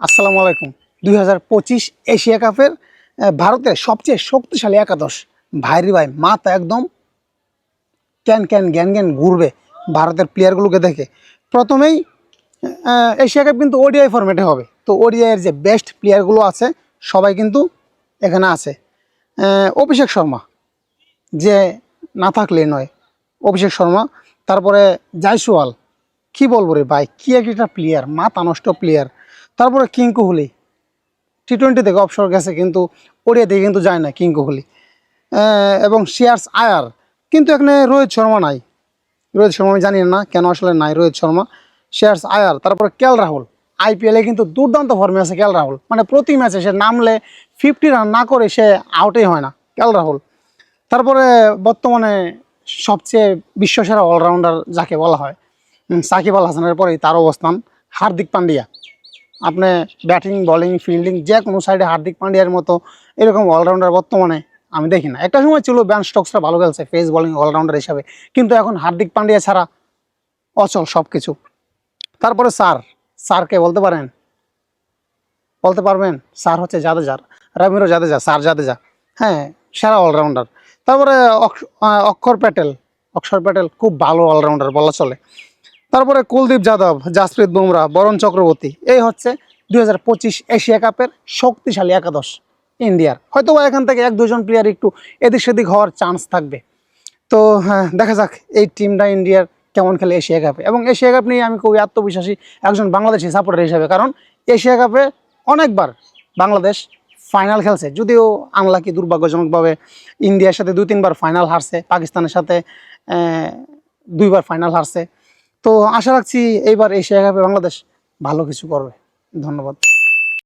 আসসালামু আলাইকুম। দুই হাজার পঁচিশ এশিয়া কাপের ভারতের সবচেয়ে শক্তিশালী একাদশ। ভাইরি ভাই মা মাথা একদম ক্যান ক্যান জ্ঞান জ্ঞান ঘুরবে ভারতের প্লেয়ারগুলোকে দেখে। প্রথমেই এশিয়া কাপ কিন্তু ওডিআই ফরম্যাটে হবে। তো ওডিআইয়ের যে বেস্ট প্লেয়ারগুলো আছে, সবাই কিন্তু এখানে আছে। অভিষেক শর্মা, যে না থাকলে নয়। অভিষেক শর্মা, তারপরে জয়সওয়াল কি বলব রে ভাই, কী একটা প্লেয়ার মাথা নষ্ট প্লেয়ার তারপরে কিং কোহলি। টি টোয়েন্টি থেকে অবসর গেছে কিন্তু ওডিয়া থেকে কিন্তু যায় না কিং কোহলি। এবং শিয়ার্স আয়ার কিন্তু এখানে রোহিত শর্মা নাই। রোহিত শর্মা আমি জানি না কেন আসলে নাই রোহিত শর্মা। শেয়ার্স আয়ার তারপরে কেল রাহুল আইপিএলে কিন্তু দুর্দান্ত ফর্মে আছে কেল রাহুল মানে প্রতি ম্যাচে সে নামলে ফিফটি রান না করে সে আউটই হয় না কেল রাহুল তারপরে বর্তমানে সবচেয়ে বিশ্বসেরা অলরাউন্ডার যাকে বলা হয় সাকিব আল হাসানের পরেই তার অবস্থান হার্দিক পান্ডিয়া। আপনি ব্যাটিং বলিং ফিল্ডিং যে কোনো সাইডে হার্দিক পান্ডিয়ার মতো এরকম অলরাউন্ডার বর্তমানে আমি দেখি না। একটা সময় ছিল ব্যান স্টকসরা ভালো খেলছে ফেস বলিং অলরাউন্ডার হিসাবে। কিন্তু এখন হার্দিক পান্ডিয়া ছাড়া অচল সব কিছু তারপরে স্যার, স্যারকে বলতে পারেন? বলতে পারবেন? স্যার হচ্ছে জাদেজার রবিরো জাদেজা, স্যার জাদেজা। হ্যাঁ সেরা অলরাউন্ডার তারপরে অক্ষ- অক্ষর প্যাটেল। অক্ষর প্যাটেল খুব ভালো অলরাউন্ডার বলা চলে। তারপরে কুলদীপ যাদব, জাসপ্রীত বুমরা, বরণ চক্রবর্তী। এই হচ্ছে দুই হাজার পঁচিশ এশিয়া কাপের শক্তিশালী একাদশ ইন্ডিয়ার। হয়তো এখান থেকে এক দুজন প্লেয়ার একটু এদিক সেদিক হওয়ার চান্স থাকবে। তো হ্যাঁ দেখা যাক এই টিমটা ইন্ডিয়ার কেমন খেলে এশিয়া কাপে। এবং এশিয়া কাপ নিয়ে আমি খুবই আত্মবিশ্বাসী একজন বাংলাদেশি সাপোর্টার হিসেবে। কারণ এশিয়া কাপে অনেকবার বাংলাদেশ ফাইনাল খেলছে। যদিও আনলাকি দুর্ভাগ্যজনকভাবে ইন্ডিয়ার সাথে দুই, তিনবার ফাইনাল হারছে, পাকিস্তানের সাথে দুইবার ফাইনাল হারছে। তো আশা রাখছি এইবার এশিয়া কাপে বাংলাদেশ ভালো কিছু করবে। ধন্যবাদ।